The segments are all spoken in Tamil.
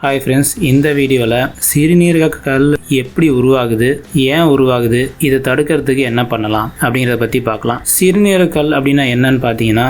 ஹாய் ஃப்ரெண்ட்ஸ் இந்த வீடியோவில் சிறுநீரக கல் எப்படி உருவாகுது ஏன் உருவாகுது இதை தடுக்கிறதுக்கு என்ன பண்ணலாம் அப்படிங்கிறத பற்றி பார்க்கலாம். சிறுநீரக கல் அப்படின்னா என்னன்னு பார்த்தீங்கன்னா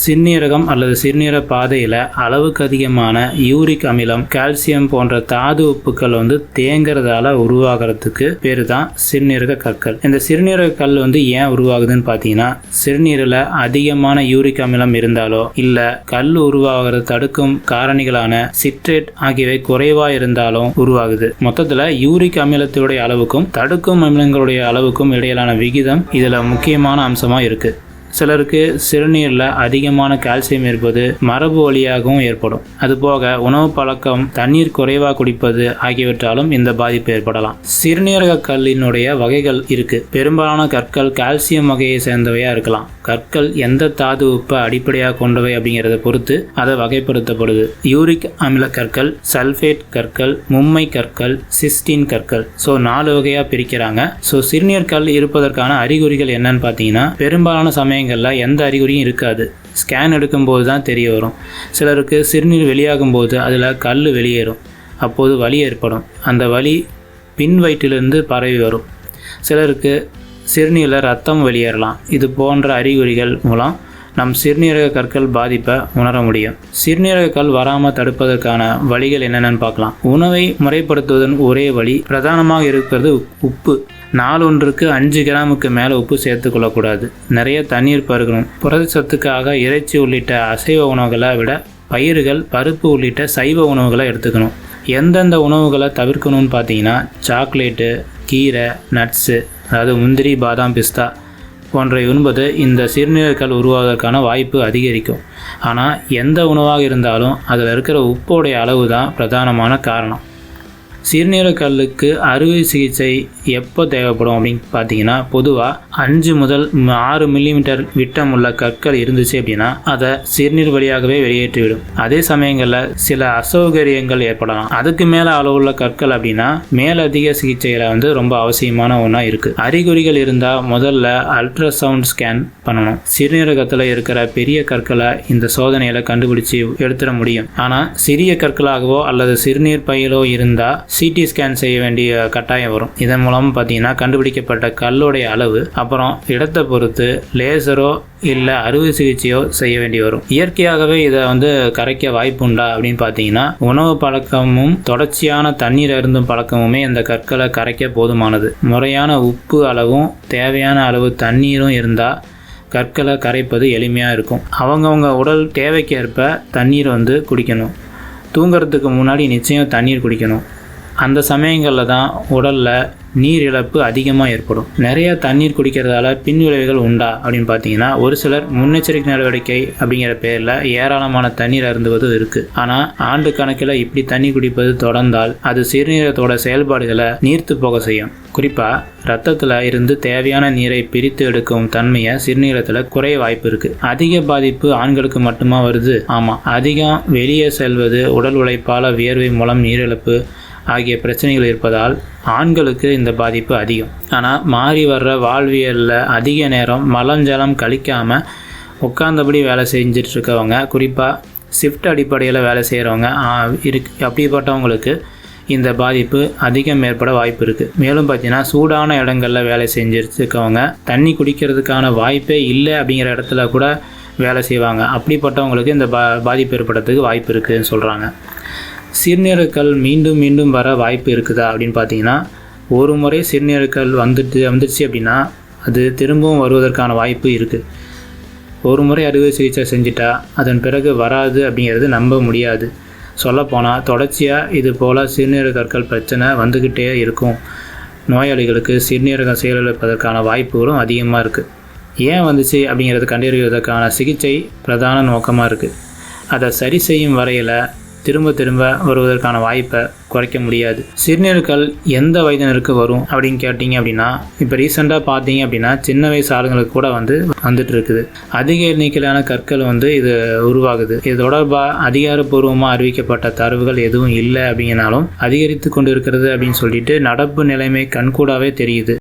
சிறுநீரகம் அல்லது சிறுநீர பாதையில் அளவுக்கு அதிகமான யூரிக் அமிலம் கால்சியம் போன்ற தாது உப்புக்கள் வந்து தேங்கிறதால உருவாகிறதுக்கு பேர் தான் சிறுநீரக கற்கள் இந்த சிறுநீரக கல் வந்து ஏன் உருவாகுதுன்னு பார்த்தீங்கன்னா சிறுநீரில் அதிகமான யூரிக் அமிலம் இருந்தாலோ இல்லை கல் உருவாகிறத தடுக்கும் காரணிகளான சிட்ரேட் ஆகியவை குறைவாக இருந்தாலும் உருவாகுது. மொத்தத்தில் யூரிக் அமிலத்துடைய அளவுக்கும் தடுக்கும் அமிலங்களுடைய அளவுக்கும் இடையிலான விகிதம் இதுல முக்கியமான அம்சமா இருக்கு. சிலருக்கு சிறுநீரில் அதிகமான கால்சியம் இருப்பது மரபு வழியாகவும் ஏற்படும். அதுபோக உணவு பழக்கம் தண்ணீர் குறைவாக குடிப்பது ஆகியவற்றாலும் இந்த பாதிப்பு ஏற்படலாம். சிறுநீரக கல்லினுடைய வகைகள் இருக்கு. பெரும்பாலான கற்கள் கால்சியம் வகையை சேர்ந்தவையா இருக்கலாம். கற்கள் எந்த தாது உப்பை அடிப்படையாக கொண்டவை அப்படிங்கிறத பொறுத்து அதை வகைப்படுத்தப்படுது. யூரிக் அமில கற்கள் சல்ஃபேட் கற்கள் மும்மை கற்கள் சிஸ்டின் கற்கள். ஸோ நாலு வகையாக பிரிக்கிறாங்க. ஸோ சிறுநீர் கல் இருப்பதற்கான அறிகுறிகள் என்னன்னு பார்த்தீங்கன்னா பெரும்பாலான சமயங்களில் எந்த அறிகுறியும் இருக்காது. ஸ்கேன் எடுக்கும்போது தான் தெரிய வரும். சிலருக்கு சிறுநீர் வெளியாகும் போது அதில் கல் வெளியேறும். அப்போது வலி ஏற்படும். அந்த வலி பின் வயிற்றிலிருந்து பரவி வரும். சிலருக்கு சிறுநீரில் ரத்தம் வெளியேறலாம். இது போன்ற அறிகுறிகள் மூலம் நம் சிறுநீரக கற்கள் பாதிப்பை உணர முடியும். சிறுநீரக கல் வராமல் தடுப்பதற்கான வழிகள் என்னென்னு பார்க்கலாம். உணவை முறைப்படுத்துவதன் ஒரே வழி பிரதானமாக இருக்கிறது உப்பு. நாளொன்றுக்கு அஞ்சு கிராமுக்கு மேலே உப்பு சேர்த்துக்கொள்ளக்கூடாது நிறைய தண்ணீர் பருகணும். புரதச்சத்துக்காக இறைச்சி உள்ளிட்ட அசைவ உணவுகளை விட பயிர்கள் பருப்பு உள்ளிட்ட சைவ உணவுகளை எடுத்துக்கணும். எந்தெந்த உணவுகளை தவிர்க்கணும்னு பார்த்தீங்கன்னா சாக்லேட்டு கீரை நட்ஸு அதாவது முந்திரி பாதாம் பிஸ்தா போன்றவை உண்பது இந்த சிறுநீரகல் உருவாவதற்கான வாய்ப்பு அதிகரிக்கும். ஆனால் எந்த உணவாக இருந்தாலும் அதில் இருக்கிற உப்போடைய அளவு தான் பிரதானமான காரணம். சிறுநீரகக்கல்லுக்கு அறுவை சிகிச்சை எப்போ தேவைப்படும் அப்படின்னு பார்த்தீங்கன்னா பொதுவாக அஞ்சு முதல் ஆறு மில்லிமீட்டர் விட்டம் உள்ள கற்கள் இருந்துச்சு அப்படின்னா அதை சிறுநீர் வழியாகவே வெளியேற்றிவிடும். அதே சமயங்களில் சில அசௌகரியங்கள் ஏற்படலாம். அதுக்கு மேலே அளவுள்ள கற்கள் அப்படின்னா மேலதிக சிகிச்சையில் வந்து ரொம்ப அவசியமான ஒன்றா இருக்குது அறிகுறிகள் இருந்தால் முதல்ல அல்ட்ராசவுண்ட் ஸ்கேன் பண்ணணும். சிறுநீரகத்தில் இருக்கிற பெரிய கற்களை இந்த சோதனையில் கண்டுபிடிச்சு எடுத்துட முடியும். ஆனால் சிறிய கற்களாகவோ அல்லது சிறுநீர் பையிலோ இருந்தால் சிடி ஸ்கேன் செய்ய வேண்டிய கட்டாயம் வரும். இதன் மூலம் பார்த்தீங்கன்னா கண்டுபிடிக்கப்பட்ட கல்லுடைய அளவு அப்புறம் இடத்தை பொறுத்து லேசரோ இல்லை அறுவை சிகிச்சையோ செய்ய வேண்டி வரும். இயற்கையாகவே இதை வந்து கரைக்க வாய்ப்பு உண்டா அப்படின்னு பார்த்தீங்கன்னா உணவு பழக்கமும் தொடர்ச்சியான தண்ணீர் அருந்தும் பழக்கமுமே இந்த கற்களை கரைக்க போதுமானது. முறையான உப்பு அளவும் தேவையான அளவு தண்ணீரும் இருந்தால் கற்களை கரைப்பது எளிமையாக இருக்கும். அவங்கவுங்க உடல் தேவைக்கேற்ப தண்ணீர் வந்து குடிக்கணும். தூங்குறதுக்கு முன்னாடி நிச்சயம் தண்ணீர் குடிக்கணும். அந்த சமயங்களில் தான் உடலில் நீர் இழப்பு அதிகமாக ஏற்படும். நிறைய தண்ணீர் குடிக்கிறதால பின் விளைவுகள் உண்டா அப்படின்னு பார்த்தீங்கன்னா ஒரு சிலர் முன்னெச்சரிக்கை நடவடிக்கை அப்படிங்கிற பேரில் ஏராளமான தண்ணீர் அருந்துவது இருக்குது ஆனால் ஆண்டு கணக்கில் இப்படி தண்ணி குடிப்பது தொடர்ந்தால் அது சிறுநீரகத்தோட செயல்பாடுகளை நீர்த்து போக செய்யும். குறிப்பாக ரத்தத்தில் இருந்து தேவையான நீரை பிரித்து எடுக்கும் தன்மையை சிறுநீரத்தில் குறைய வாய்ப்பு இருக்குது அதிக பாதிப்பு ஆண்களுக்கு மட்டுமா வருது? ஆமாம் அதிகம் வெளியே செல்வது உடல் உழைப்பால் வியர்வை மூலம் நீரிழப்பு ஆகிய பிரச்சனைகள் இருப்பதால் ஆண்களுக்கு இந்த பாதிப்பு அதிகம். ஆனால் மாறி வர்ற வாழ்வியலில் அதிக நேரம் மலஞ்சலம் கழிக்காமல் உட்கார்ந்தபடி வேலை செஞ்சிட்ருக்கவங்க குறிப்பாக ஷிஃப்ட் அடிப்படையில் வேலை செய்கிறவங்க இருக்கு அப்படிப்பட்டவங்களுக்கு இந்த பாதிப்பு அதிகம் ஏற்பட வாய்ப்பு இருக்குது மேலும் பார்த்தீங்கன்னா சூடான இடங்களில் வேலை செஞ்சுட்டு தண்ணி குடிக்கிறதுக்கான வாய்ப்பே இல்லை அப்படிங்கிற இடத்துல கூட வேலை செய்வாங்க. அப்படிப்பட்டவங்களுக்கு இந்த பா பாதிப்பு ஏற்படுறதுக்கு வாய்ப்பு இருக்குதுன்னு சொல்கிறாங்க சிறுநீரகக்கல் மீண்டும் மீண்டும் வர வாய்ப்பு இருக்குதா அப்படின்னு பார்த்தீங்கன்னா ஒரு முறை சிறுநீரகக்கல் வந்துட்டு வந்துடுச்சு அப்படின்னா அது திரும்பவும் வருவதற்கான வாய்ப்பு இருக்குது ஒரு முறை அறுவை சிகிச்சை செஞ்சுட்டா அதன் பிறகு வராது அப்படிங்கிறது நம்ப முடியாது. சொல்லப்போனால் தொடர்ச்சியாக இது போல் சிறுநீரக கற்கள் பிரச்சனை வந்துக்கிட்டே இருக்கும். நோயாளிகளுக்கு சிறுநீரகம் செயலிழப்பதற்கான வாய்ப்புகளும் அதிகமாக இருக்குது ஏன் வந்துச்சு அப்படிங்கிறது கண்டறிவதற்கான சிகிச்சை பிரதான நோக்கமாக இருக்குது அதை சரி செய்யும் வரையில் திரும்ப திரும்ப வருவதற்கான வாய்ப்பை குறைக்க முடியாது. சிறுநீர்கள் எந்த வயதினருக்கு வரும் அப்படின்னு கேட்டிங்க அப்படின்னா இப்போ ரீசெண்டாக பார்த்தீங்க அப்படின்னா சின்ன வயசு ஆளுங்களுக்கு கூட வந்து வந்துட்டு இருக்குது அதிக எண்ணிக்கையிலான கற்கள் வந்து இது உருவாகுது. இது தொடர்பாக அதிகாரப்பூர்வமாக அறிவிக்கப்பட்ட தரவுகள் எதுவும் இல்லை அப்படிங்கனாலும் அதிகரித்து கொண்டு இருக்கிறது அப்படின்னு சொல்லிட்டு நடப்பு நிலைமை கண்கூடாவே தெரியுது.